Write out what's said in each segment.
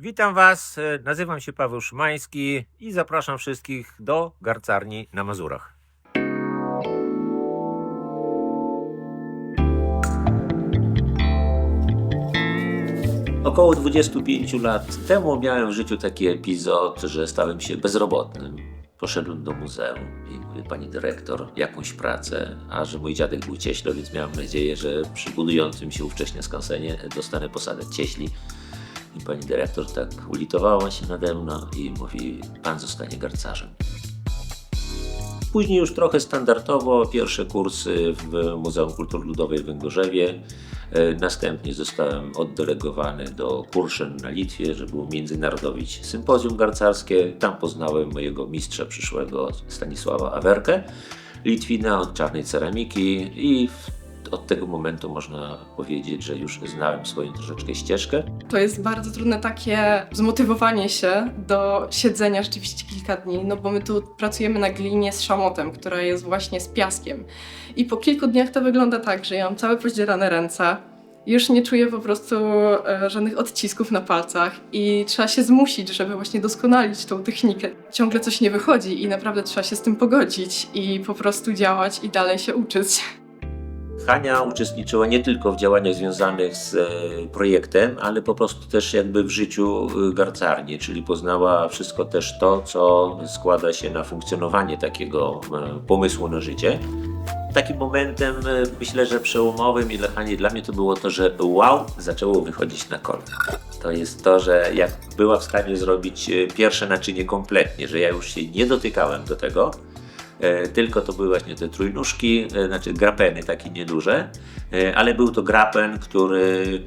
Witam Was, e, nazywam się Paweł Szymański i zapraszam wszystkich do garcarni na Mazurach. Około 25 lat temu miałem w życiu taki epizod, że stałem się bezrobotnym. Poszedłem do muzeum i mówię, pani dyrektor, jakąś pracę, a że mój dziadek był cieślą, więc miałem nadzieję, że przy budującym się ówcześnie skansenie dostanę posadę cieśli. I pani dyrektor tak ulitowała się nade mną i mówi, pan zostanie garcarzem. Później już trochę standardowo pierwsze kursy w Muzeum Kultury Ludowej w Węgorzewie. E, Następnie zostałem oddelegowany do Kurszyn na Litwie, żeby umiędzynarodowić sympozjum garcarskie. Tam poznałem mojego mistrza przyszłego Stanisława Awerkę, Litwina od czarnej ceramiki i od tego momentu można powiedzieć, że już znałem swoją troszeczkę ścieżkę. To jest bardzo trudne takie zmotywowanie się do siedzenia rzeczywiście kilka dni, no bo my tu pracujemy na glinie z szamotem, która jest właśnie z piaskiem. I po kilku dniach to wygląda tak, że ja mam całe poździerane ręce, już nie czuję po prostu e, żadnych odcisków na palcach i trzeba się zmusić, żeby właśnie doskonalić tą technikę. Ciągle coś nie wychodzi i naprawdę trzeba się z tym pogodzić i po prostu działać i dalej się uczyć. Hania uczestniczyła nie tylko w działaniach związanych z e, projektem, ale po prostu też jakby w życiu e, garcarni, czyli poznała wszystko też to, co składa się na funkcjonowanie takiego e, pomysłu na życie. Takim momentem, myślę, że przełomowym i dla Hani, dla mnie to było to, że wow, zaczęło wychodzić na kolor. To jest to, że jak była w stanie zrobić pierwsze naczynie kompletnie, że ja już się nie dotykałem do tego, tylko to były właśnie te trójnóżki, e, znaczy grapeny takie nieduże, e, ale był to grapen, który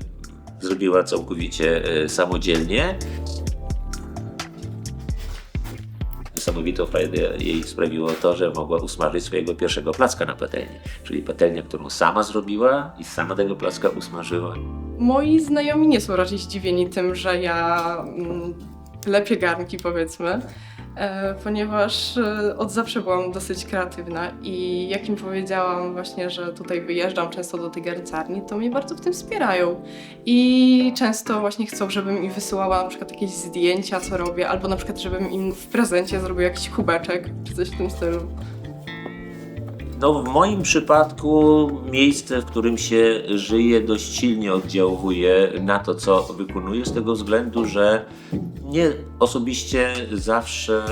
zrobiła całkowicie e, samodzielnie. Niesamowitą frajdę jej sprawiło to, że mogła usmażyć swojego pierwszego placka na patelni, czyli patelnia, którą sama zrobiła i sama tego placka usmażyła. Moi znajomi nie są raczej zdziwieni tym, że ja mm, lepię garnki, powiedzmy, e, ponieważ e, od zawsze byłam dosyć kreatywna i jak im powiedziałam właśnie, że tutaj wyjeżdżam często do tej garncarni, to mnie bardzo w tym wspierają. I często właśnie chcą, żebym im wysyłała na przykład jakieś zdjęcia, co robię, albo na przykład, żebym im w prezencie zrobił jakiś kubeczek, czy coś w tym stylu. No, w moim przypadku miejsce, w którym się żyje, dość silnie oddziałuje na to, co wykonuję, z tego względu, że mnie osobiście zawsze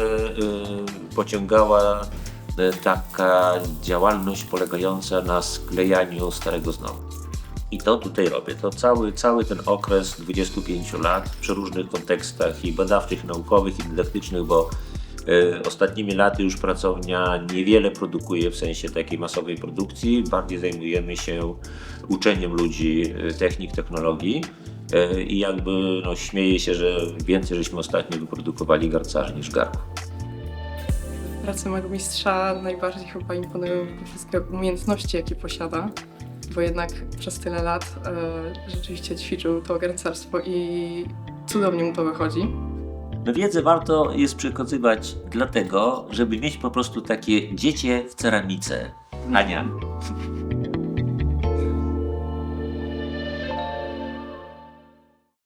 y, pociągała y, taka działalność polegająca na sklejaniu starego z nowym. I to tutaj robię. To cały, cały ten okres 25 lat w przeróżnych kontekstach i badawczych, naukowych, i dydaktycznych, bo E, Ostatnimi laty już pracownia niewiele produkuje w sensie takiej masowej produkcji. Bardziej zajmujemy się uczeniem ludzi e, technik, technologii. E, I jakby no, śmieję się, że więcej żeśmy ostatnio wyprodukowali garcarzy niż garków. Prace mego mistrza najbardziej chyba imponują wszystkie umiejętności, jakie posiada, bo jednak przez tyle lat e, rzeczywiście ćwiczył to garncarstwo i cudownie mu to wychodzi. No wiedzę warto jest przekazywać dlatego, żeby mieć po prostu takie dziecię w ceramice. Ania,